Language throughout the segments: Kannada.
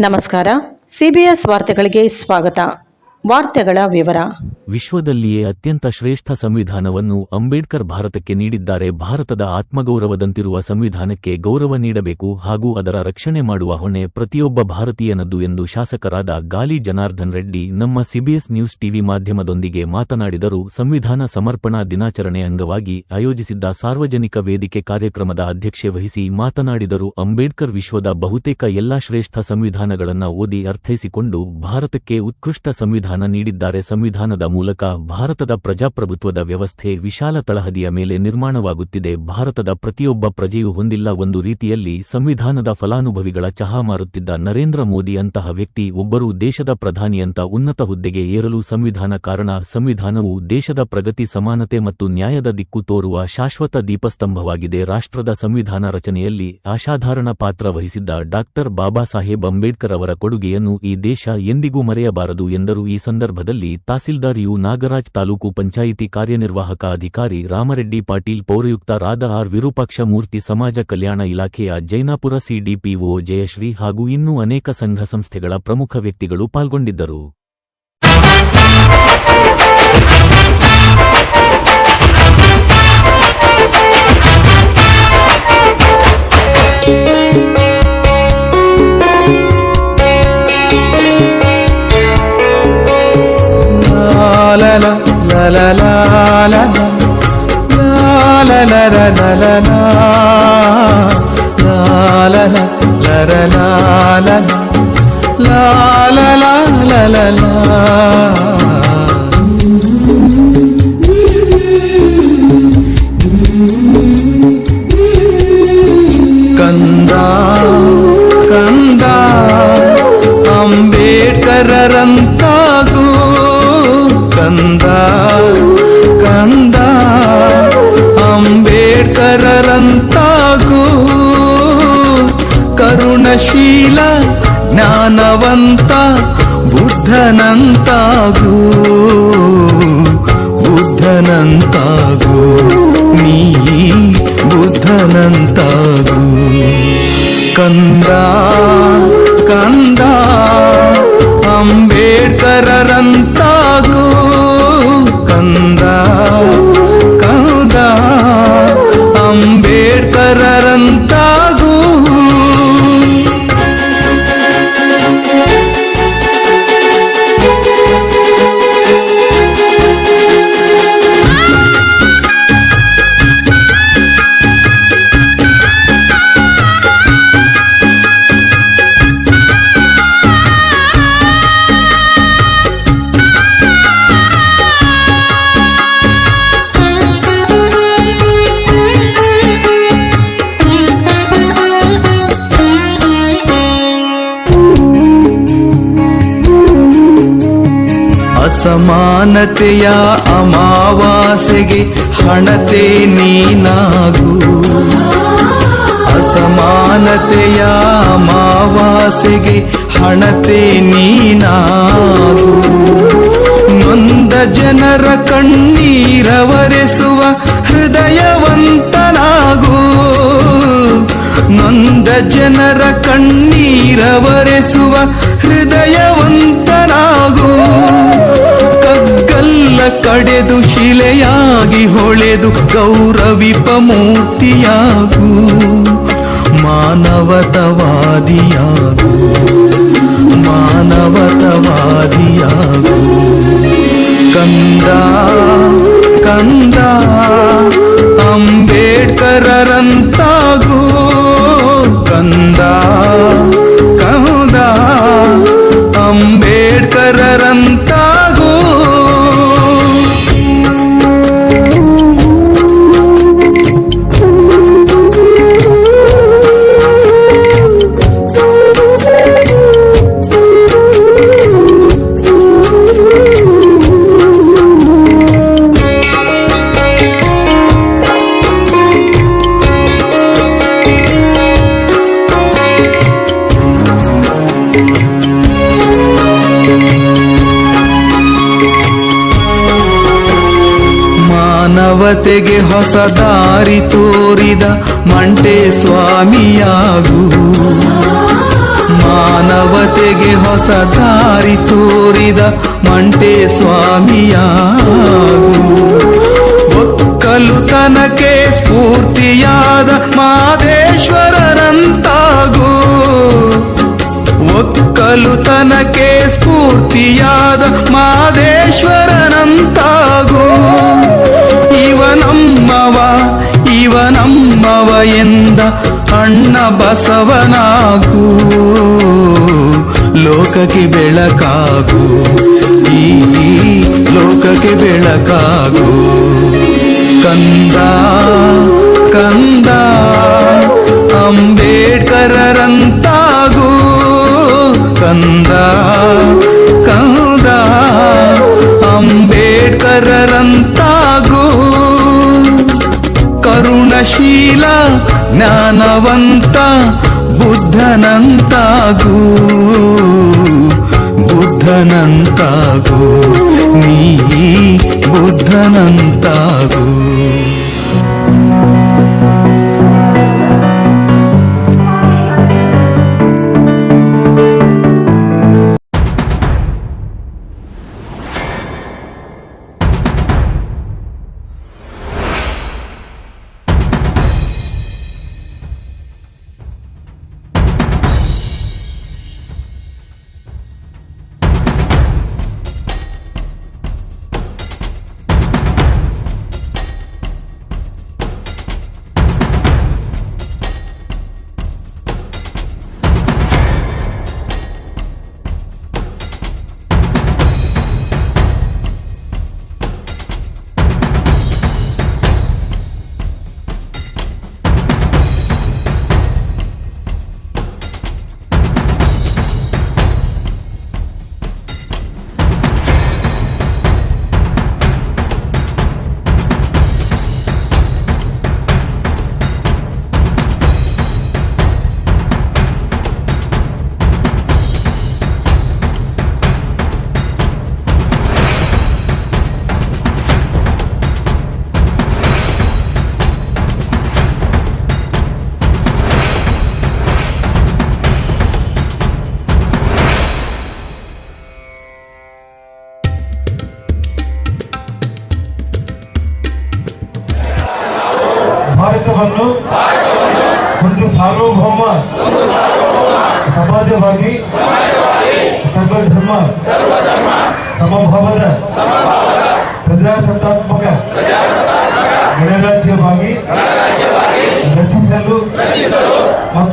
ನಮಸ್ಕಾರ. ಸಿಬಿಎಸ್ ವಾರ್ತೆಗಳಿಗೆ ಸ್ವಾಗತ. ವಾರ್ತೆಗಳ ವಿವರ. ವಿಶ್ವದಲ್ಲಿಯೇ ಅತ್ಯಂತ ಶ್ರೇಷ್ಠ ಸಂವಿಧಾನವನ್ನು ಅಂಬೇಡ್ಕರ್ ಭಾರತಕ್ಕೆ ನೀಡಿದ್ದಾರೆ. ಭಾರತದ ಆತ್ಮಗೌರವದಂತಿರುವ ಸಂವಿಧಾನಕ್ಕೆ ಗೌರವ ನೀಡಬೇಕು ಹಾಗೂ ಅದರ ರಕ್ಷಣೆ ಮಾಡುವ ಹೊಣೆ ಪ್ರತಿಯೊಬ್ಬ ಭಾರತೀಯನದ್ದು ಎಂದು ಶಾಸಕರಾದ ಗಾಲಿ ಜನಾರ್ದನ್ ರೆಡ್ಡಿ ನಮ್ಮ ಸಿಬಿಎಸ್ ನ್ಯೂಸ್ ಟಿವಿ ಮಾಧ್ಯಮದೊಂದಿಗೆ ಮಾತನಾಡಿದರು. ಸಂವಿಧಾನ ಸಮರ್ಪಣಾ ದಿನಾಚರಣೆ ಅಂಗವಾಗಿ ಆಯೋಜಿಸಿದ್ದ ಸಾರ್ವಜನಿಕ ವೇದಿಕೆ ಕಾರ್ಯಕ್ರಮದ ಅಧ್ಯಕ್ಷೆ ವಹಿಸಿ ಮಾತನಾಡಿದರು. ಅಂಬೇಡ್ಕರ್ ವಿಶ್ವದ ಬಹುತೇಕ ಎಲ್ಲಾ ಶ್ರೇಷ್ಠ ಸಂವಿಧಾನಗಳನ್ನು ಓದಿ ಅರ್ಥೈಸಿಕೊಂಡು ಭಾರತಕ್ಕೆ ಉತ್ಕೃಷ್ಟ ಸಂವಿಧಾನ ನೀಡಿದ್ದಾರೆ. ಸಂವಿಧಾನದ ಮೂಲಕ ಭಾರತದ ಪ್ರಜಾಪ್ರಭುತ್ವದ ವ್ಯವಸ್ಥೆ ವಿಶಾಲ ತಳಹದಿಯ ಮೇಲೆ ನಿರ್ಮಾಣವಾಗುತ್ತಿದೆ. ಭಾರತದ ಪ್ರತಿಯೊಬ್ಬ ಪ್ರಜೆಯೂ ಹೊಂದಿಲ್ಲ ಒಂದು ರೀತಿಯಲ್ಲಿ ಸಂವಿಧಾನದ ಫಲಾನುಭವಿಗಳ ಚಹಾ ಮಾರುತ್ತಿದ್ದ ನರೇಂದ್ರ ಮೋದಿ ಅಂತಹ ವ್ಯಕ್ತಿ ಒಬ್ಬರು ದೇಶದ ಪ್ರಧಾನಿಯಂತ ಉನ್ನತ ಹುದ್ದೆಗೆ ಏರಲು ಸಂವಿಧಾನ ಕಾರಣ. ಸಂವಿಧಾನವು ದೇಶದ ಪ್ರಗತಿ, ಸಮಾನತೆ ಮತ್ತು ನ್ಯಾಯದ ದಿಕ್ಕು ತೋರುವ ಶಾಶ್ವತ ದೀಪಸ್ತಂಭವಾಗಿದೆ. ರಾಷ್ಟ್ರದ ಸಂವಿಧಾನ ರಚನೆಯಲ್ಲಿ ಅಸಾಧಾರಣ ಪಾತ್ರ ವಹಿಸಿದ್ದ ಡಾಕ್ಟರ್ ಬಾಬಾ ಸಾಹೇಬ್ ಅಂಬೇಡ್ಕರ್ ಅವರ ಕೊಡುಗೆಯನ್ನು ಈ ದೇಶ ಎಂದಿಗೂ ಮರೆಯಬಾರದು ಎಂದರು. ಈ ಸಂದರ್ಭದಲ್ಲಿ ತಹಸೀಲ್ದಾರ್ ಯು ನಾಗರಾಜ್ ತಾಲೂಕು ಪಂಚಾಯಿತಿ ಕಾರ್ಯನಿರ್ವಾಹಕ ಅಧಿಕಾರಿ ರಾಮರೆಡ್ಡಿ ಪಾಟೀಲ್, ಪೌರಯುಕ್ತ ರಾಧ ಆರ್ ವಿರೂಪಾಕ್ಷ ಮೂರ್ತಿ, ಸಮಾಜ ಕಲ್ಯಾಣ ಇಲಾಖೆಯ ಜೈನಾಪುರ ಸಿಡಿಪಿಒ ಜಯಶ್ರೀ ಹಾಗೂ ಇನ್ನೂ ಅನೇಕ ಸಂಘ ಸಂಸ್ಥೆಗಳ ಪ್ರಮುಖ ವ್ಯಕ್ತಿಗಳು ಪಾಲ್ಗೊಂಡಿದ್ದರು. La la la la la ಅಸಮಾನತೆಯ ಅಮಾವಾಸೆಗೆ ಹಣತೆ ನೀನಾಗು. ಅಸಮಾನತೆಯ ಅಮಾವಾಸೆಗೆ ಹಣತೆ ನೀನಾಗು. ನೊಂದ ಜನರ ಕಣ್ಣೀರವರೆಸುವ ಹೃದಯವಂತನಾಗು. ನೊಂದ ಜನರ ಕಣ್ಣೀರವರೆಸುವ ಹೃದಯವಂತನಾಗು ಕಡೆದು ಶಿಲೆಯಾಗಿ ಹೊಳೆದು ಗೌರವಿಪ ಮೂರ್ತಿಯಾಗು ಮಾನವತವಾದಿಯಾಗು ಮಾನವತವಾದಿಯಾಗು. ಕಂದ ಕಂದ ಅಂಬೇಡ್ಕರರಂತಾಗೋ ಕಂದ. ಹೊಸ ದಾರಿ ತೋರಿದ ಮಂಟೆ ಸ್ವಾಮಿಯಾಗು. ಮಾನವತೆಗೆ ಹೊಸ ದಾರಿ ತೋರಿದ ಮಂಟೆ ಸ್ವಾಮಿಯಾಗು. ಒಕ್ಕಲುತನಕ್ಕೆ ಸ್ಫೂರ್ತಿಯಾದ ಮಾದೇಶ್ವರರಂತಾಗು ಒಕ್ಕಲುತನಕ್ಕೆ ಸ್ಫೂರ್ತಿಯಾದ ಮಾದೇಶ್ವರನಂತಾಗು ಎಂದ ಅಣ್ಣ ಬಸವನಾಗು ಲೋಕಕ್ಕೆ ಬೆಳಕಾಗು ಈ ಲೋಕಕ್ಕೆ ಬೆಳಕಾಗು. ಕಂದ ಕಂದ ಅಂಬೇಡ್ಕರರಂತಾಗು ಕಂದ ಕಂದ ಅಂಬೇಡ್ಕರರಂತಾಗು. కరుణశీల జ్ఞానవంత బుద్ధనంతాగు. బుద్ధనంతాగు. నీ బుద్ధనంతాగు.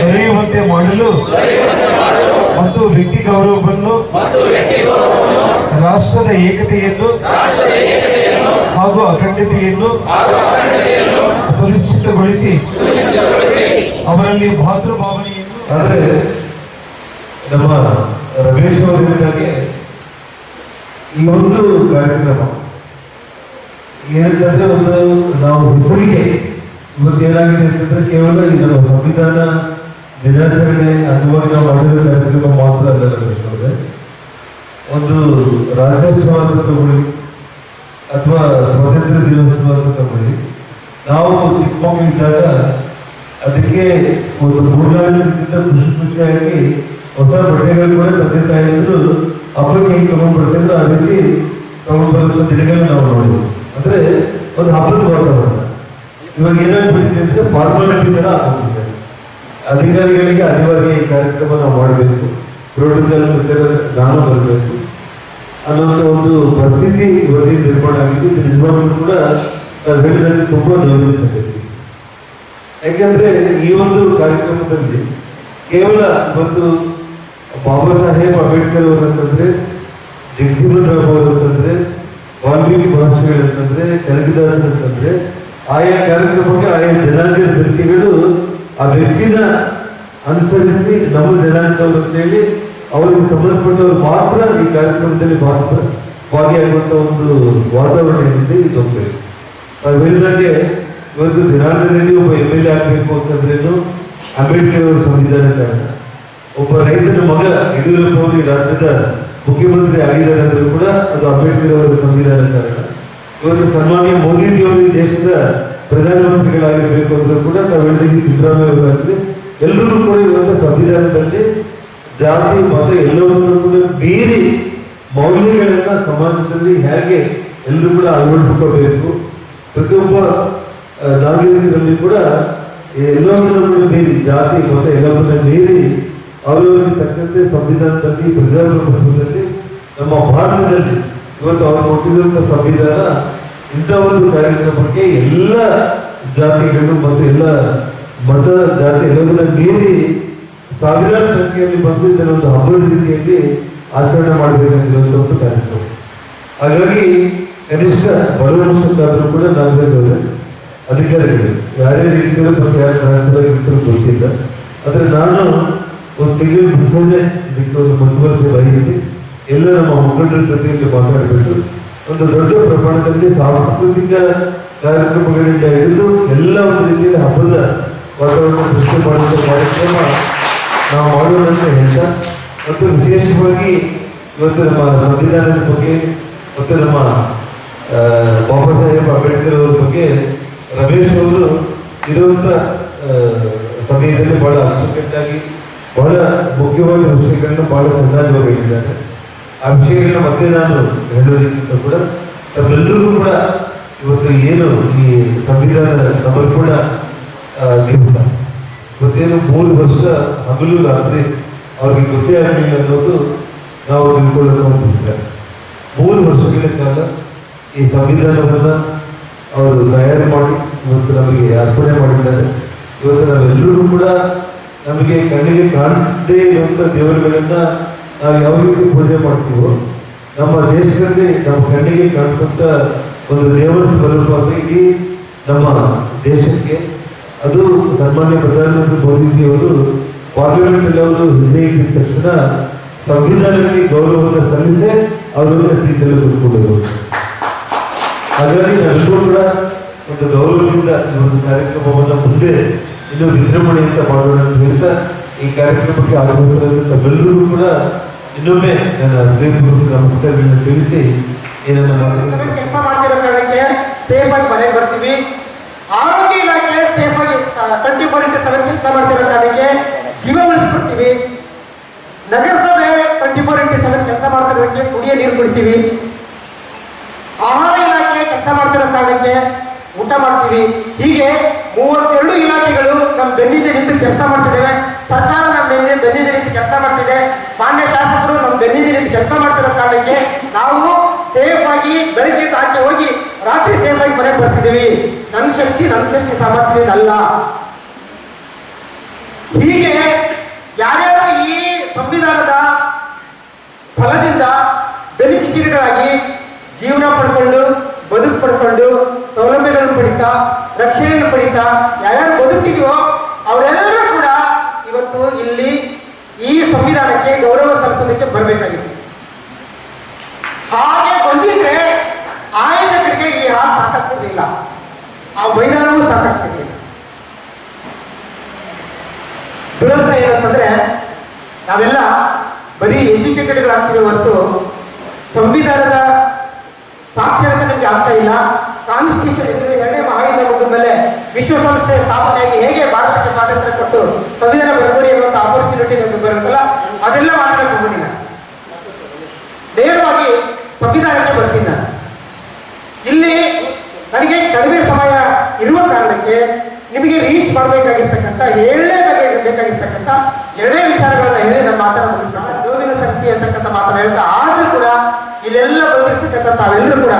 ದೊರೆಯುವಂತೆ ಮಾಡಲು ಮತ್ತು ವ್ಯಕ್ತಿ ಗೌರವವನ್ನು ರಾಷ್ಟ್ರದ ಏಕತೆಯನ್ನು ಹಾಗೂ ಅಖಂಡತೆಯನ್ನು ಸುನಿಶ್ಚಿತಗೊಳಿಸಿ ಅವರಲ್ಲಿ ಭಾತೃಭಾವನೆಯನ್ನು ಆದರೆ ನಮ್ಮ ರಮೇಶ್ ಅವರಿಂದಾಗಿ ಈ ಒಂದು ಕಾರ್ಯಕ್ರಮ ಏನಂತಂದ್ರೆ ಒಂದು ನಾವು ಹೆಸರಿಗೆ ಇವತ್ತು ಏನಾಗಿದೆ ಅಂತಂದ್ರೆ ಕೇವಲ ಇದು ಸಂವಿಧಾನ ದಿನಾಚರಣೆ ಅಂಗವಾಗಿ ನಾವು ಮಾತ್ರ ಅಲ್ಲ ಒಂದು ರಾಜ್ಯೋತ್ಸವ ತಗೊಳ್ಳಿ ಅಥವಾ ಸ್ವಾತಂತ್ರ್ಯ ದಿನೋತ್ಸವ ತಗೊಳ್ಳಿ. ನಾವು ಚಿಕ್ಕ ಮಕ್ಕಳಿದ್ದಾಗ ಅದಕ್ಕೆ ಒಂದು ಮೂರ್ನಾಲ್ಕಿಂತ ಖುಷಿ ಖುಷಿಯಾಗಿ ಹೊಸ ಬಟ್ಟೆಗಳು ಕೂಡ ತಂದೆ ತಾಯಿದ್ರು ಹಬ್ಬಕ್ಕೆ ಹೆಂಗೆ ತಗೊಂಡ್ಬರ್ತಿದ್ರು ಆ ರೀತಿ ತಗೊಂಡ್ಬರುವಂತ ದಿನಗಳನ್ನ ನಾವು ನೋಡಿದ್ವಿ. ಅಂದ್ರೆ ಒಂದು ಹಬ್ಬದ ವಾತಾವರಣ. ಇವಾಗ ಏನಾಗ್ಬಿಟ್ಟಿದೆ ಅಂದ್ರೆ ಫಾರ್ಮಾಲಿಟಿ ತರ ಆಗ್ಬಿಟ್ಟಿದೆ ಅಧಿಕಾರಿಗಳಿಗೆ ಅನಿವಾರ್ಯ ಈ ಕಾರ್ಯಕ್ರಮ ನಾವು ಮಾಡಬೇಕು. ಪ್ರೋಟೋಕಾಲ್ ಪ್ರಕಾರ ನಾನು ಬರಬೇಕು. ಅನ್ನೋಂಥ ಒಂದು ಪರಿಸ್ಥಿತಿ ಇವರಿಗೆ ನಿರ್ಮಾಣ ಆಗಿದೆ. ಇದು ನಿಜವಾಗ್ಲೂ ಕೂಡ ಹೇಳಿದಲ್ಲಿ ತುಂಬಾ ನೋವು ಸಂಗತಿ ಯಾಕೆಂದ್ರೆ ಈ ಒಂದು ಕಾರ್ಯಕ್ರಮದಲ್ಲಿ ಕೇವಲ ಒಂದು ಬಾಬಾ ಸಾಹೇಬ್ ಅಂಬೇಡ್ಕರ್ ಅವರಂತಂದ್ರೆ ಜಗಜೀವನ್ ರಾಮ್ ಅವರಂತಂದ್ರೆ ವಾಲ್ಮೀಕಿ ಮಹರ್ಷಿಗಳಂತಂದ್ರೆ ಕನಕದಾಸ್ ಅಂತಂದ್ರೆ ಆಯಾ ಕಾರ್ಯಕ್ರಮಕ್ಕೆ ಆಯಾ ಜನಾಂಗದ ವ್ಯಕ್ತಿಗಳು ಆ ವ್ಯಕ್ತಿನ ಅನುಸರಿಸಿ ನಮ್ಮ ಜನಾಂಗದವರು ಅಂತೇಳಿ ಅವರಿಗೆ ಸಂಬಂಧಪಟ್ಟವರು ಮಾತ್ರ ಈ ಕಾರ್ಯಕ್ರಮದಲ್ಲಿ ಮಾತ್ರ ಭಾಗಿಯಾಗುವಂತ ಒಂದು ವಾತಾವರಣ ಏನಿದೆ, ಇದು ಹೇಳಿದಂಗೆ ಇವತ್ತು ಜನಾಂಗದಲ್ಲಿ ಒಬ್ಬ ಎಂ ಎಲ್ ಎ ಆಗಬೇಕು ಅಂತಂದ್ರೇನು ಅಂಬೇಡ್ಕರ್ ಅವರ ಸಂವಿಧಾನ ಕಾರಣ. ಒಬ್ಬ ರೈತನ ಮಗ ಯಡಿಯೂರಪ್ಪ ಅವರು ರಾಜ್ಯದ ಮುಖ್ಯಮಂತ್ರಿ ಆಗಿದ್ದಾರೆ ಅಂದ್ರೂ ಕೂಡ ಅದು ಅಂಬೇಡ್ಕರ್ ಅವರ ಸಂವಿಧಾನ ಕಾರಣ. ಇವತ್ತು ಸನ್ಮಾನ್ಯ ಮೋದಿಜಿ ಅವರು ಈ ದೇಶದ ಪ್ರಧಾನಮಂತ್ರಿಗಳಾಗಿರ್ಬೇಕು ಅಂದ್ರೂ ಕೂಡ ನಾವು ಹೇಳಿದ ಸಿದ್ದರಾಮಯ್ಯ ಅವರಾಗಲಿ ಎಲ್ಲರೂ ಕೂಡ ಇವತ್ತು ಸಂವಿಧಾನದಲ್ಲಿ ಜಾತಿ, ಮತ ಎಲ್ಲವನ್ನೂ ಕೂಡ ಮೀರಿ ಮೌಲ್ಯಗಳನ್ನ ಸಮಾಜದಲ್ಲಿ ಹೇಗೆ ಎಲ್ಲರೂ ಕೂಡ ಅಳವಡಿಸ್ಕೋಬೇಕು, ಪ್ರತಿಯೊಬ್ಬ ನಾಗರಿಕರಲ್ಲಿ ಕೂಡ ಎಲ್ಲವನ್ನೂ ಮೀರಿ, ಜಾತಿ, ಮತ ಎಲ್ಲವನ್ನ ಮೀರಿ ಅವರವರಿಗೆ ತಕ್ಕಂತೆ ಸಂವಿಧಾನದಲ್ಲಿ, ಪ್ರಜಾಪ್ರಭುತ್ವದಲ್ಲಿ ನಮ್ಮ ಭಾರತದಲ್ಲಿ ಇವತ್ತು ಅವರು ಕೊಟ್ಟಿರುವಂತಹ ಸಂವಿಧಾನ, ಇಂಥ ಒಂದು ಕಾರ್ಯಕ್ರಮಕ್ಕೆ ಎಲ್ಲ ಜಾತಿಗಳು ಮತ್ತು ಎಲ್ಲ ಮತ ಜಾತಿ ಎಲ್ಲವನ್ನ ಮೀರಿ ಸಾವಿರಾರು ಸಂಖ್ಯೆಯಲ್ಲಿ ಬಂದು ಒಂದು ಹಬ್ಬದ ರೀತಿಯಲ್ಲಿ ಆಚರಣೆ ಮಾಡಬೇಕಂತಿರುವಂತ ಒಂದು ಕಾರ್ಯಕ್ರಮ. ಹಾಗಾಗಿ ಕನಿಷ್ಠ ಬರುವ ವರ್ಷಕ್ಕಾದ್ರೂ ಕೂಡ ನಾಗರಿಕರು ಅಧಿಕಾರಿಗಳು, ಯಾರೇ ರೀತಿಯಲ್ಲೂ ಮತ್ತು ಯಾರು ನಾಯಕರಾಗಿ ಗೊತ್ತಿಲ್ಲ. ಆದರೆ ನಾನು ಒಂದು ತಿಂಗಳು ಮುಂಚೆನೆ ಇದಕ್ಕೆ ಒಂದು ಮುಂದುವರಿಸಿ ಎಲ್ಲ ನಮ್ಮ ಮುಖಂಡರ ಜೊತೆಯಲ್ಲಿ ಮಾತಾಡಬೇಕು. ಒಂದು ದೊಡ್ಡ ಪ್ರಮಾಣದಲ್ಲಿ ಸಾಂಸ್ಕೃತಿಕ ಕಾರ್ಯಕ್ರಮಗಳಿಂದ ಹಿಡಿದು ಎಲ್ಲ ಒಂದು ರೀತಿಯಲ್ಲಿ ಹಬ್ಬದ ವಾತಾವರಣ ಸೃಷ್ಟಿ ಮಾಡುವಂಥ ಕಾರ್ಯಕ್ರಮ ನಾವು ಮಾಡೋಣ ಅಂತ ಹೇಳ್ತಾ ಮತ್ತು ವಿಶೇಷವಾಗಿ ಇವತ್ತು ನಮ್ಮ ಸಂವಿಧಾನದ ಬಗ್ಗೆ, ಮತ್ತು ನಮ್ಮ ಬಾಬಾ ಸಾಹೇಬ್ ಅಂಬೇಡ್ಕರ್ ಅವರ ಬಗ್ಗೆ ರಮೇಶ್ ಅವರು ಇರುವಂಥ ಸಮಯದಲ್ಲಿ ಬಹಳ ಅಚ್ಚುಕಟ್ಟಾಗಿ ಬಹಳ ಮುಖ್ಯವಾದ ವಿಷಯಗಳನ್ನ ಬಹಳ ಸಂದಾಜವಾಗಿ ಹೇಳಿದ್ದಾರೆ. ವಿಷಯಗಳನ್ನ ಮತ್ತೆ ನಾನು ಹೇಳೋದಕ್ಕಿಂತ ಕೂಡ ತಮ್ಮೆಲ್ಲರಿಗೂ ಕೂಡ ಇವತ್ತು ಏನು ಈ ಸಂವಿಧಾನ ಕೂಡ ದಿವಸ. ಇವತ್ತೇನು ಮೂರು ವರ್ಷ ಹಗಲು ರಾತ್ರಿ ಅವ್ರಿಗೆ ಗೊತ್ತೇ ಆಗಲಿಲ್ಲ ಅನ್ನೋದು ನಾವು ತಿಳ್ಕೊಳ್ಳೋದು ವಿಚಾರ. ಮೂರು ವರ್ಷಗಳ ಕಾಲ ಈ ಸಂವಿಧಾನವನ್ನು ಅವರು ತಯಾರು ಮಾಡಿ ಇವತ್ತು ನಮಗೆ ಅರ್ಪಣೆ ಮಾಡಿದ್ದಾರೆ. ಇವತ್ತು ನಾವೆಲ್ಲರೂ ಕೂಡ ನಮಗೆ ಕಣ್ಣಿಗೆ ಕಾಣಿಸದೇ ಇರುವಂಥ ದೇವರುಗಳನ್ನ ನಾವು ಯಾವ ರೀತಿ ಪೂಜೆ ಮಾಡ್ತೀವೋ, ನಮ್ಮ ದೇಶದಲ್ಲಿ ನಮ್ಮ ಕಣ್ಣಿಗೆ ಕಾಣಿಸುವಂತ ಒಂದು ದೇವರ ಸ್ವರೂಪವಾಗಿ ಇಡೀ ನಮ್ಮ ದೇಶಕ್ಕೆ, ಅದು ಸನ್ಮಾನ್ಯ ಪ್ರಧಾನಮಂತ್ರಿ ಮೋದಿಜಿ ಅವರು ಪಾರ್ಲಿಮೆಂಟ್ ಅವರು ವಿಜಯ ಇದ್ದ ತಕ್ಷಣ ಸಂವಿಧಾನಕ್ಕೆ ಗೌರವವನ್ನು ಸಲ್ಲಿಸಿ ಅವರನ್ನ ಸೀಟಲ್ಲಿ ಕೂತ್ಕೊಂಡಿದ್ರು ಹಾಗಾಗಿ ನಾವೆಲ್ಲರೂ ಕೂಡ ಒಂದು ಗೌರವದಿಂದ ಈ ಒಂದು ಕಾರ್ಯಕ್ರಮವನ್ನು ಮುಂದೆ ಇನ್ನೂ ವಿಜೃಂಭಣೆಯಿಂದ ಮಾಡೋಣ ಅಂತ ಹೇಳ್ತಾ ಈ ಕಾರ್ಯಕ್ರಮಕ್ಕೆ ಆಗಮಿಸಿದಂಥ ಎಲ್ಲರೂ ಕೂಡ ಇನ್ನೊಮ್ಮೆ ನನ್ನ ಹೃದಯಪೂರ್ವಕ ನಮಸ್ಕಾರಗಳನ್ನು ತಿಳಿಸಿ ಏನನ್ನ ಕೆಲಸ ಮಾಡ್ತಿರೋ ಕಾರಣಕ್ಕೆ ಸೇಫ್ ಆಗಿ ಮನೆಗೆ ಬರ್ತೀವಿ. ಆರೋಗ್ಯ ಇಲಾಖೆ ಸೇಫ್ ಆಗಿ ಟ್ವೆಂಟಿ ಫೋರ್ ಇಂಟು ಸೆವೆನ್ ಕೆಲಸ ಮಾಡ್ತಿರೋ ಕಾರಣಕ್ಕೆ ಜೀವ ಉಳಿಸ್ಕೊಡ್ತೀವಿ ನಗರಸಭೆ ಟ್ವೆಂಟಿ ಫೋರ್ ಇಂಟು ಸೆವೆನ್ ಕೆಲಸ ಮಾಡ್ತಿರೋದಕ್ಕೆ ಕುಡಿಯ ನೀರು ಕೊಡ್ತೀವಿ. ಆಹಾರ ಇಲಾಖೆ ಕೆಲಸ ಮಾಡ್ತಿರೋ ಕಾರಣಕ್ಕೆ ಊಟ ಮಾಡ್ತೀವಿ. ಹೀಗೆ ಮೂವತ್ತೆರಡು ಇಲಾಖೆಗಳು ನಮ್ಮ ಬೆನ್ನಿಂದ ನಿಂತು ಕೆಲಸ ಮಾಡ್ತಿದ್ದೇವೆ ಸರ್ಕಾರ ನಮ್ಮ ಬೆನ್ನಿ ಬೆನ್ನಿಂದ ನಿಂತು ಕೆಲಸ ಮಾಡ್ತಿದೆ. ಮಾನ್ಯ ಶಾಸಕರು ನಮ್ಮ ರೀತಿ ಕೆಲಸ ಮಾಡ್ತಿರೋ ಕಾರಣಕ್ಕೆ ನಾವು ಸೇಫ್ ಆಗಿ ಬೆಳಿಗ್ಗೆ ಆಚೆ ಹೋಗಿ ರಾತ್ರಿ ಸೇಫ್ ಆಗಿ ಮನೆಗೆ ಬರ್ತಿದ್ದೀವಿ. ನನ್ನ ಶಕ್ತಿ ನನ್ನ ಶಕ್ತಿ ಸಾಮರ್ಥ್ಯದಲ್ಲ ಹೀಗೆ ಯಾರ್ಯಾರೋ ಈ ಸಂವಿಧಾನದ ಫಲದಿಂದ ಬೆನಿಫಿಷರಿಗಳಾಗಿ ಜೀವನ ಪಡ್ಕೊಂಡು, ಬದುಕು ಪಡ್ಕೊಂಡು, ಸೌಲಭ್ಯಗಳನ್ನು ಪಡಿತಾ, ರಕ್ಷಣೆಯನ್ನು ಪಡಿತಾ, ಯಾರ್ಯಾರು ಬದುಕಿದೆಯೋ ಅವರೆಲ್ಲರೂ ಸಂವಿಧಾನಕ್ಕೆ, ಗೌರವ ಸಲ್ಲಿಸೋದಕ್ಕೆ ಬರಬೇಕಾಗಿತ್ತು ಹಾಗೆ ಬಂದಿದ್ರೆ ಆಯೋಜಕರಿಗೆ ಈ ಹಾಲು ಸಾಕಾಗ್ತಿರ್ಲಿಲ್ಲ. ಆ ಮೈದಾನವೂ ಸಾಕಾಗ್ತಿರ್ಲಿಲ್ಲ. ದುರಂತ ಏನಂತಂದ್ರೆ ನಾವೆಲ್ಲ ಬರೀ ಎಜುಕೇಟೆಡ್ಗಳಾಗ್ತೀವಿ ಹೊರತು ಸಂವಿಧಾನದ ಸಾಕ್ಷರತೆ ನಮಗೆ ಆಗ್ತಾ ಇಲ್ಲ. ಕಾನ್ಸ್ಟಿಟ್ಯೂಷನ್ ಹೆಸರು ಎರಡನೇ ಮಹಾಯುದ್ಧ ಮುಗಿದ ಮೇಲೆ ವಿಶ್ವಸಂಸ್ಥೆ ಸ್ಥಾಪನೆಯಾಗಿ ಹೇಗೆ ಭಾರತಕ್ಕೆ ಸ್ವಾತಂತ್ರ್ಯ ಕೊಟ್ಟು ಸಂವಿಧಾನ ಬರ್ಬೋದು ಎನ್ನುವಂಥ ಆಪರ್ಚುನಿಟಿ ನಮಗೆ ಬರುತ್ತಲ್ಲ ಅದೆಲ್ಲ ಮಾಡಲಿಕ್ಕೆ ಹೋಗೋದಿಲ್ಲ ನೇರವಾಗಿ ಸಂವಿಧಾನಕ್ಕೆ ಬರ್ತೀನಿ ನಾನು ಇಲ್ಲಿ ನನಗೆ ಕಡಿಮೆ ಸಮಯ ಇರುವ ಕಾರಣಕ್ಕೆ ನಿಮಗೆ ಏಳನೇ ಬೇಕಾಗಿರ್ತಕ್ಕಂಥ ಎರಡೇ ವಿಚಾರಗಳನ್ನ ಹೇಳಿ ನಾನು ಮಾತನ್ನು ಮುಗಿಸ್ತಾರೆ ನೋವಿನ ಶಕ್ತಿ ಅಂತಕ್ಕಂಥ ಮಾತನ್ನು ಹೇಳ್ತಾ ಆದ್ರೂ ಕೂಡ ಇಲ್ಲೆಲ್ಲ ಬಂದಿರ್ತಕ್ಕಂಥ ತಾವೆಲ್ಲರೂ ಕೂಡ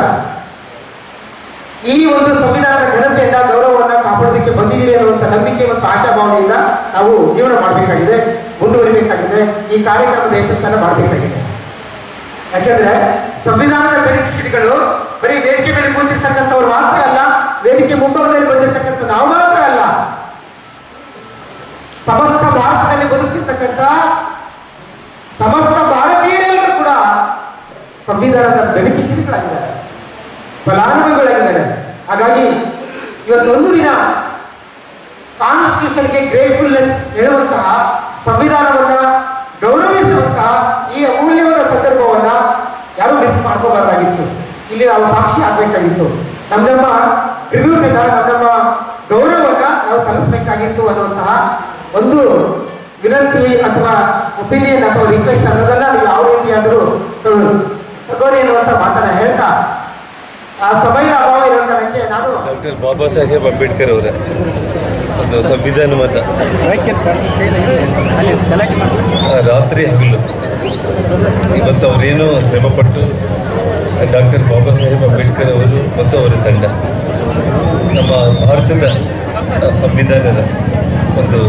ಈ ಒಂದು ಸಂವಿಧಾನದ ಘನತೆಯಿಂದ ಗೌರವವನ್ನು ಕಾಪಾಡೋದಕ್ಕೆ ಬಂದಿದ್ದೀರಿ ಅನ್ನುವಂಥ ನಂಬಿಕೆ ಮತ್ತು ಆಶಾಭಾವನೆಯಿಂದ ನಾವು ಜೀವನ ಮಾಡಬೇಕಾಗಿದೆ, ಮುಂದುವರಿಬೇಕಾಗಿದೆ, ಈ ಕಾರ್ಯಕ್ರಮದ ಯಶಸ್ಸನ್ನು ಮಾಡಬೇಕಾಗಿದೆ. ಯಾಕೆಂದ್ರೆ ಸಂವಿಧಾನದ ಬೆನಿಫಿಷರಿಗಳು ಬರೀ ವೇದಿಕೆ ಮೇಲೆ ಕೂತಿರ್ತಕ್ಕಂಥವ್ರು ಮಾತ್ರ ಅಲ್ಲ ವೇದಿಕೆ ಮುಂಭಾಗದಲ್ಲಿ ಬಂದಿರತಕ್ಕಂಥ ನಾವು ಮಾತ್ರ ಅಲ್ಲ ಸಮಸ್ತ ಭಾರತದಲ್ಲಿ ಬದುಕಿರ್ತಕ್ಕಂಥ ಸಮಸ್ತ ಭಾರತೀಯರೆಲ್ಲರೂ ಕೂಡ ಸಂವಿಧಾನದ ಬೆನಿಫಿಷರಿಗಳಾಗಿದ್ದಾರೆ. ಫಲಾನುಭವಿಗಳಾಗಿದ್ದಾರೆ. ಹಾಗಾಗಿ ಇವತ್ತೊಂದು ದಿನ ಕಾನ್ಸ್ಟಿಟ್ಯೂಷನ್ಗೆ ಗ್ರೇಟ್ಫುಲ್ನೆಸ್ ಹೇಳುವಂತಹ ಸಂವಿಧಾನವನ್ನ ಗೌರವಿಸುವಂತಹ ಈ ಅಮೂಲ್ಯವಾದ ಸಂದರ್ಭವನ್ನ ಯಾರು ಮಿಸ್ ಮಾಡ್ಕೋಬಾರ್ದಾಗಿತ್ತು. ಇಲ್ಲಿ ನಾವು ಸಾಕ್ಷಿ ಆಗ್ಬೇಕಾಗಿತ್ತು. ನಮ್ಮ ಟ್ರಿಬ್ಯೂಟ್ ನಮ್ಮ ಗೌರವವನ್ನ ನಾವು ಸಲ್ಲಿಸಬೇಕಾಗಿತ್ತು ಅನ್ನುವಂತಹ ಒಂದು ವಿನಂತಿ ಅಥವಾ ಒಪಿನಿಯನ್ ಅಥವಾ ರಿಕ್ವೆಸ್ಟ್ ಅನ್ನೋದನ್ನ ನೀವು ಯಾವ ರೀತಿಯಾದರೂ ತಗೋರಿ ಅನ್ನುವಂಥ ಮಾತನ್ನ ಹೇಳ್ತಾ, ಆ ಸಮಯ ಅಭಾವ ಇರೋ ಕಾರಣಕ್ಕೆ ನಾನು ಡಾಕ್ಟರ್ ಬಾಬಾ ಸಾಹೇಬ್ ಅಂಬೇಡ್ಕರ್ ಅವರ. ಒಂದು ಮತ ರಾತ್ರಿ ಹಗಲು. ಇವತ್ತು ಅವರೇನು ಶ್ರಮಪಟ್ಟು ಡಾಕ್ಟರ್ ಬಾಬಾ ಸಾಹೇಬ್ ಅಂಬೇಡ್ಕರ್ ಅವರು ಮತ್ತು ಅವರ ತಂಡ. ನಮ್ಮ ಭಾರತದ ಸಂವಿಧಾನದ ಒಂದು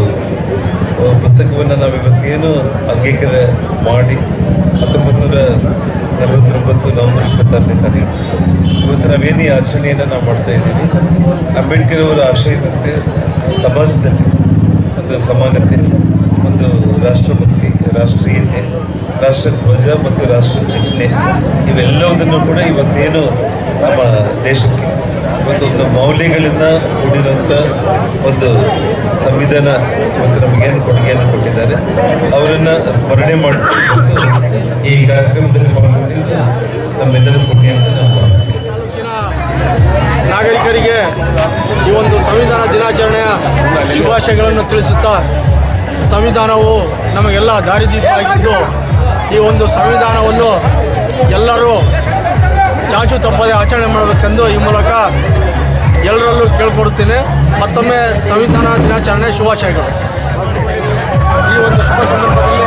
ಪುಸ್ತಕವನ್ನು ನಾವು ಇವತ್ತೇನು ಅಂಗೀಕಾರ ಮಾಡಿ ಹತ್ತೊಂಬತ್ತು ನೂರ ನಲವತ್ತೊಂಬತ್ತು ನವೆಂಬರ್ ಇಪ್ಪತ್ತಾರನೇ ತಾರೀಕು, ಇವತ್ತು ನಾವೇನು ಆಚರಣೆಯನ್ನು ನಾವು ಮಾಡ್ತಾ ಇದ್ದೀವಿ, ಅಂಬೇಡ್ಕರ್ ಅವರ ಆಶಯದಂತೆ ಸಮಾಜದಲ್ಲಿ ಒಂದು ಸಮಾನತೆ, ಒಂದು ರಾಷ್ಟ್ರಭಕ್ತಿ ರಾಷ್ಟ್ರೀಯತೆ, ರಾಷ್ಟ್ರ ಧ್ವಜ ಮತ್ತು ರಾಷ್ಟ್ರ ಚಿಂತನೆ ಇವೆಲ್ಲವುದನ್ನು ಕೂಡ ಇವತ್ತೇನು ನಮ್ಮ ದೇಶಕ್ಕೆ. ಮತ್ತು ಒಂದು ಮೌಲ್ಯಗಳನ್ನು ಕೂಡಿರುವಂಥ ಒಂದು ಸಂವಿಧಾನ ಮತ್ತು ನಮಗೇನು ಕೊಡುಗೆಯನ್ನು ಕೊಟ್ಟಿದ್ದಾರೆ, ಅವರನ್ನು ಸ್ಮರಣೆ ಮಾಡಿಕೊಂಡು ಈ ಕಾರ್ಯಕ್ರಮದಲ್ಲಿ ಪಾಲ್ಗೊಂಡಿದ್ದು ನಮ್ಮೆಲ್ಲರ ಕೊಡುಗೆ ಅಂತ ನಾವು ನಾಗರಿಕರಿಗೆ ಈ ಒಂದು ಸಂವಿಧಾನ ದಿನಾಚರಣೆಯ ಶುಭಾಶಯಗಳನ್ನು ತಿಳಿಸುತ್ತಾ ಸಂವಿಧಾನವು ನಮಗೆಲ್ಲ ದಾರಿದೀಪವಾಗಿದ್ದು, ಈ ಒಂದು ಸಂವಿಧಾನವನ್ನು ಎಲ್ಲರೂ ಚಾಚು ತಪ್ಪದೆ ಆಚರಣೆ ಮಾಡಬೇಕೆಂದು ಈ ಮೂಲಕ ಎಲ್ಲರಲ್ಲೂ ಕೇಳ್ಕೊಡುತ್ತೇನೆ. ಮತ್ತೊಮ್ಮೆ ಸಂವಿಧಾನ ದಿನಾಚರಣೆ ಶುಭಾಶಯಗಳು. ಈ ಒಂದು ಶುಭ ಸಂದರ್ಭದಲ್ಲಿ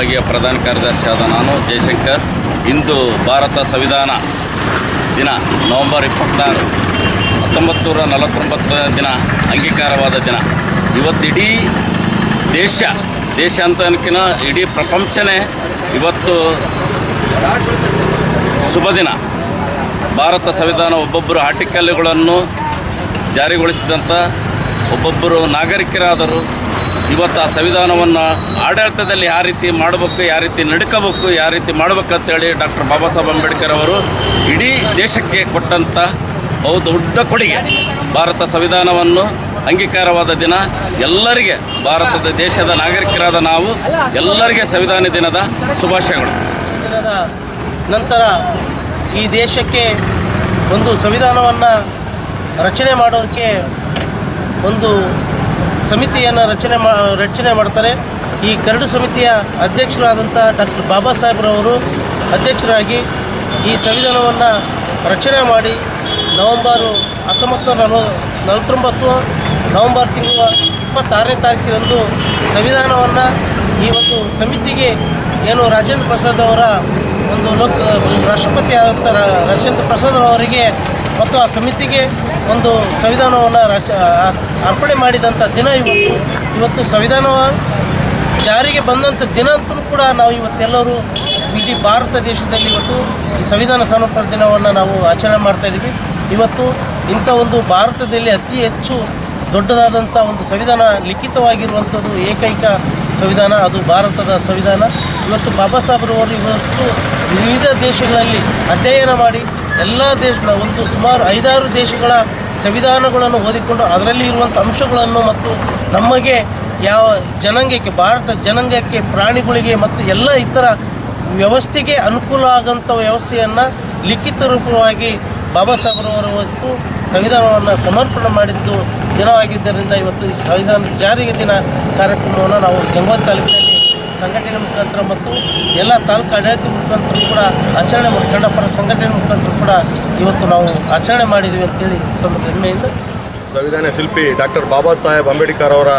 ವಿಭಾಗೀಯ ಪ್ರಧಾನ ಕಾರ್ಯದರ್ಶಿಯಾದ ನಾನು ಜಯಶಂಕರ್ ಇಂದು ಭಾರತ ಸಂವಿಧಾನ ದಿನ, ನವೆಂಬರ್ ಇಪ್ಪತ್ತಾರು ಹತ್ತೊಂಬತ್ತು ನೂರ ನಲವತ್ತೊಂಬತ್ತನೇ ದಿನ, ಅಂಗೀಕಾರವಾದ ದಿನ. ಇವತ್ತಿಡೀ ದೇಶ ದೇಶ ಅಂತನಕಿನ ಇಡೀ ಪ್ರಪಂಚನೇ ಇವತ್ತು ಶುಭ ದಿನ. ಭಾರತ ಸಂವಿಧಾನ ಒಬ್ಬೊಬ್ಬರು ಆರ್ಟಿಕಲ್ಗಳನ್ನು ಜಾರಿಗೊಳಿಸಿದಂಥ ಒಬ್ಬೊಬ್ಬರು ನಾಗರಿಕರಾದರು. ಇವತ್ತು ಆ ಸಂವಿಧಾನವನ್ನು ಆಡಳಿತದಲ್ಲಿ ಯಾವ ರೀತಿ ಮಾಡಬೇಕು, ಯಾವ ರೀತಿ ನಡ್ಕೋಬೇಕು, ಯಾವ ರೀತಿ ಮಾಡ್ಬೇಕಂತೇಳಿ ಡಾಕ್ಟರ್ ಬಾಬಾ ಸಾಹೇಬ್ ಅಂಬೇಡ್ಕರ್ ಅವರು ಇಡೀ ದೇಶಕ್ಕೆ ಕೊಟ್ಟಂಥ ಬಹು ದೊಡ್ಡ ಕೊಡುಗೆ. ಭಾರತ ಸಂವಿಧಾನವನ್ನು ಅಂಗೀಕಾರವಾದ ದಿನ. ಎಲ್ಲರಿಗೆ, ಭಾರತದ ದೇಶದ ನಾಗರಿಕರಾದ ನಾವು ಎಲ್ಲರಿಗೆ ಸಂವಿಧಾನ ದಿನದ ಶುಭಾಶಯಗಳು. ನಂತರ ಈ ದೇಶಕ್ಕೆ ಒಂದು ಸಂವಿಧಾನವನ್ನು ರಚನೆ ಮಾಡೋದಕ್ಕೆ ಒಂದು ಸಮಿತಿಯನ್ನು ರಚನೆ ಮಾ, ರಚನೆ ಮಾಡ್ತಾರೆ. ಈ ಕರಡು ಸಮಿತಿಯ ಅಧ್ಯಕ್ಷರಾದಂಥ ಡಾಕ್ಟರ್ ಬಾಬಾ ಸಾಹೇಬ್ರವರು ಅಧ್ಯಕ್ಷರಾಗಿ ಈ ಸಂವಿಧಾನವನ್ನು ರಚನೆ ಮಾಡಿ ನವಂಬರು ಹತ್ತೊಂಬತ್ತು ನಲವ ನಲವತ್ತೊಂಬತ್ತು, ನವಂಬರ್ ತಿಂಗಳ ಇಪ್ಪತ್ತಾರನೇ ತಾರೀಕಿನಂದು ಸಂವಿಧಾನವನ್ನು ಈ ಒಂದು ಸಮಿತಿಗೆ ಏನು ರಾಜೇಂದ್ರ ಪ್ರಸಾದ್ ಅವರ ಒಂದು ಲೋಕ ರಾಷ್ಟ್ರಪತಿ ಆದಂಥ ರಾಜೇಂದ್ರ ಪ್ರಸಾದ್ ಅವರಿಗೆ ಮತ್ತು ಆ ಸಮಿತಿಗೆ ಒಂದು ಸಂವಿಧಾನವನ್ನು ರಚ ಅರ್ಪಣೆ ಮಾಡಿದಂಥ ದಿನ ಇವತ್ತು. ಇವತ್ತು ಸಂವಿಧಾನ ಜಾರಿಗೆ ಬಂದಂಥ ದಿನ ಅಂತೂ ಕೂಡ ನಾವು ಇವತ್ತೆಲ್ಲರೂ ಇಡೀ ಭಾರತ ದೇಶದಲ್ಲಿ ಇವತ್ತು ಈ ಸಂವಿಧಾನ ಸಮರ್ಪಣಾ ದಿನವನ್ನು ನಾವು ಆಚರಣೆ ಮಾಡ್ತಾ ಇದ್ದೀವಿ. ಇವತ್ತು ಇಂಥ ಒಂದು ಭಾರತದಲ್ಲಿ ಅತಿ ಹೆಚ್ಚು ದೊಡ್ಡದಾದಂಥ ಒಂದು ಸಂವಿಧಾನ ಲಿಖಿತವಾಗಿರುವಂಥದ್ದು ಏಕೈಕ ಸಂವಿಧಾನ, ಅದು ಭಾರತದ ಸಂವಿಧಾನ. ಇವತ್ತು ಬಾಬಾ ಸಾಹೇಬ್ರವರು ಇವತ್ತು ವಿವಿಧ ದೇಶಗಳಲ್ಲಿ ಅಧ್ಯಯನ ಮಾಡಿ, ಎಲ್ಲ ದೇಶ, ಒಂದು ಸುಮಾರು ಐದಾರು ದೇಶಗಳ ಸಂವಿಧಾನಗಳನ್ನು ಓದಿಕೊಂಡು ಅದರಲ್ಲಿ ಇರುವಂಥ ಅಂಶಗಳನ್ನು ಮತ್ತು ನಮಗೆ ಯಾವ ಜನಾಂಗಕ್ಕೆ, ಭಾರತ ಜನಾಂಗಕ್ಕೆ, ಪ್ರಾಣಿಗಳಿಗೆ ಮತ್ತು ಎಲ್ಲ ಇತರ ವ್ಯವಸ್ಥೆಗೆ ಅನುಕೂಲ ಆಗೋಂಥ ವ್ಯವಸ್ಥೆಯನ್ನು ಲಿಖಿತ ರೂಪವಾಗಿ ಬಾಬಾ ಸಾಹೇಬ್ರವರು ಇವತ್ತು ಸಂವಿಧಾನವನ್ನು ಸಮರ್ಪಣೆ ಮಾಡಿದ್ದು ದಿನವಾಗಿದ್ದರಿಂದ ಇವತ್ತು ಈ ಸಂವಿಧಾನ ಜಾರಿಗೆ ದಿನ ಕಾರ್ಯಕ್ರಮವನ್ನು ನಾವು ಗಂಗೋತ್ ತಾಲೂಕಿನಲ್ಲಿ ಸಂಘಟನೆ ಮುಖಾಂತರ ಮತ್ತು ಎಲ್ಲ ತಾಲೂಕು ಆಡಳಿತ ಮುಖಾಂತರ ಕೂಡ ಆಚರಣೆ ಮಾಡಿ ಕನ್ನಡಪರ ಸಂಘಟನೆ ಮುಖಾಂತರ ಕೂಡ ಇವತ್ತು ನಾವು ಆಚರಣೆ ಮಾಡಿದ್ದೀವಿ ಅಂತೇಳಿ ಸಂದರ್ಭ ಹೆಮ್ಮೆಯಿಂದ ಸಂವಿಧಾನ ಶಿಲ್ಪಿ ಡಾಕ್ಟರ್ ಬಾಬಾ ಸಾಹೇಬ್ ಅಂಬೇಡ್ಕರ್ ಅವರ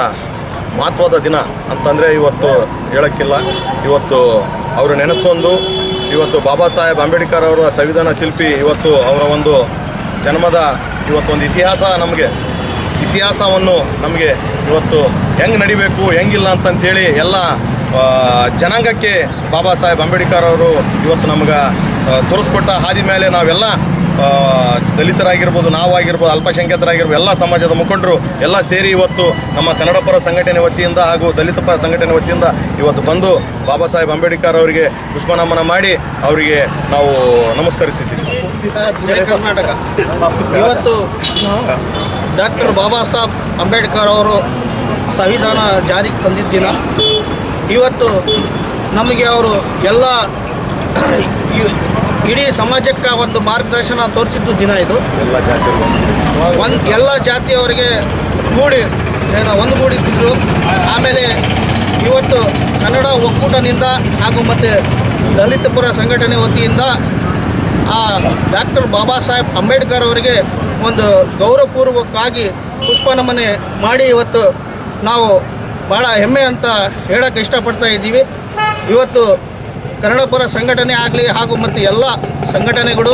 ಮಹತ್ವದ ದಿನ ಅಂತಂದರೆ ಇವತ್ತು ಹೇಳೋಕ್ಕಿಲ್ಲ. ಇವತ್ತು ಅವರು ನೆನೆಸ್ಕೊಂಡು ಇವತ್ತು ಬಾಬಾ ಸಾಹೇಬ್ ಅಂಬೇಡ್ಕರ್ ಅವರ ಸಂವಿಧಾನ ಶಿಲ್ಪಿ ಇವತ್ತು ಅವರ ಒಂದು ಜನ್ಮದ ಇವತ್ತೊಂದು ಇತಿಹಾಸ ನಮಗೆ. ಇತಿಹಾಸವನ್ನು ನಮಗೆ ಇವತ್ತು ಹೆಂಗೆ ನಡಿಬೇಕು, ಹೆಂಗಿಲ್ಲ ಅಂತಂತೇಳಿ ಎಲ್ಲ ಜನಾಂಗಕ್ಕೆ ಬಾಬಾ ಸಾಹೇಬ್ ಅಂಬೇಡ್ಕರ್ ಅವರು ಇವತ್ತು ನಮ್ಗೆ ತೋರಿಸ್ಕೊಟ್ಟ ಹಾದಿ ಮೇಲೆ ನಾವೆಲ್ಲ ದಲಿತರಾಗಿರ್ಬೋದು, ನಾವಾಗಿರ್ಬೋದು, ಅಲ್ಪಸಂಖ್ಯಾತರಾಗಿರ್ಬೋದು, ಎಲ್ಲ ಸಮಾಜದ ಮುಖಂಡರು ಎಲ್ಲ ಸೇರಿ ಇವತ್ತು ನಮ್ಮ ಕನ್ನಡ ಪರ ಸಂಘಟನೆ ವತಿಯಿಂದ ಹಾಗೂ ದಲಿತ ಪರ ಸಂಘಟನೆ ವತಿಯಿಂದ ಇವತ್ತು ಬಂದು ಬಾಬಾ ಸಾಹೇಬ್ ಅಂಬೇಡ್ಕರ್ ಅವರಿಗೆ ಪುಷ್ಪನಮನ ಮಾಡಿ ಅವರಿಗೆ ನಾವು ನಮಸ್ಕರಿಸಿದ್ದೀವಿ. ಕರ್ನಾಟಕ. ಇವತ್ತು ಡಾಕ್ಟರ್ ಬಾಬಾ ಸಾಹೇಬ್ ಅಂಬೇಡ್ಕರ್ ಅವರು ಸಂವಿಧಾನ ಜಾರಿಗೆ ತಂದಿದ್ದ ದಿನ. ಇವತ್ತು ನಮಗೆ ಅವರು ಎಲ್ಲ ಇಡೀ ಸಮಾಜಕ್ಕೆ ಒಂದು ಮಾರ್ಗದರ್ಶನ ತೋರಿಸಿದ್ದು ದಿನ ಇದು. ಎಲ್ಲ ಜಾತಿ ಒಂದು ಎಲ್ಲ ಜಾತಿಯವರಿಗೆ ಕೂಡಿ ಏನೋ ಒಂದುಗೂಡಿಸಿದ್ರು. ಆಮೇಲೆ ಇವತ್ತು ಕನ್ನಡ ಒಕ್ಕೂಟದಿಂದ ಹಾಗೂ ಮತ್ತು ದಲಿತಪುರ ಸಂಘಟನೆ ವತಿಯಿಂದ ಆ ಡಾಕ್ಟರ್ ಬಾಬಾ ಸಾಹೇಬ್ ಅಂಬೇಡ್ಕರ್ ಅವರಿಗೆ ಒಂದು ಗೌರವಪೂರ್ವಕವಾಗಿ ಪುಷ್ಪನಮನೆ ಮಾಡಿ ಇವತ್ತು ನಾವು ಭಾಳ ಹೆಮ್ಮೆ ಅಂತ ಹೇಳಕ್ಕೆ ಇಷ್ಟಪಡ್ತಾ ಇದ್ದೀವಿ. ಇವತ್ತು ಕನ್ನಡ ಪರ ಸಂಘಟನೆ ಆಗಲಿ ಹಾಗೂ ಮತ್ತು ಎಲ್ಲ ಸಂಘಟನೆಗಳು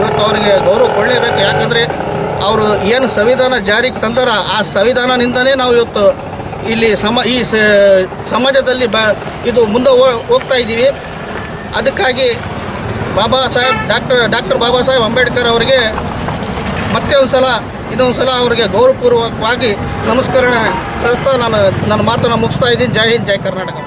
ಇವತ್ತು ಅವರಿಗೆ ಗೌರವ ಕೊಡಲೇಬೇಕು. ಯಾಕಂದರೆ ಅವರು ಏನು ಸಂವಿಧಾನ ಜಾರಿಗೆ ತಂದಾರ, ಆ ಸಂವಿಧಾನದಿಂದನೇ ನಾವು ಇವತ್ತು ಇಲ್ಲಿ ಸಮ, ಈ ಸಮಾಜದಲ್ಲಿ ಬ, ಇದು ಮುಂದೆ ಹೋಗ್ತಾ ಇದ್ದೀವಿ. ಅದಕ್ಕಾಗಿ ಬಾಬಾ ಸಾಹೇಬ್, ಡಾಕ್ಟರ್ ಡಾಕ್ಟರ್ ಬಾಬಾ ಸಾಹೇಬ್ ಅಂಬೇಡ್ಕರ್ ಅವರಿಗೆ ಮತ್ತೆ ಒಂದು ಸಲ ಇನ್ನೊಂದು ಸಲ ಅವರಿಗೆ ಗೌರವಪೂರ್ವಕವಾಗಿ ನಮಸ್ಕರಣೆ ಸಲ್ಲಿಸ್ತಾ ನಾನು ನನ್ನ ಮಾತನ್ನು ಮುಗಿಸ್ತಾ ಇದ್ದೀನಿ. ಜೈ ಹಿಂದ್ ಜೈ ಕರ್ನಾಟಕ.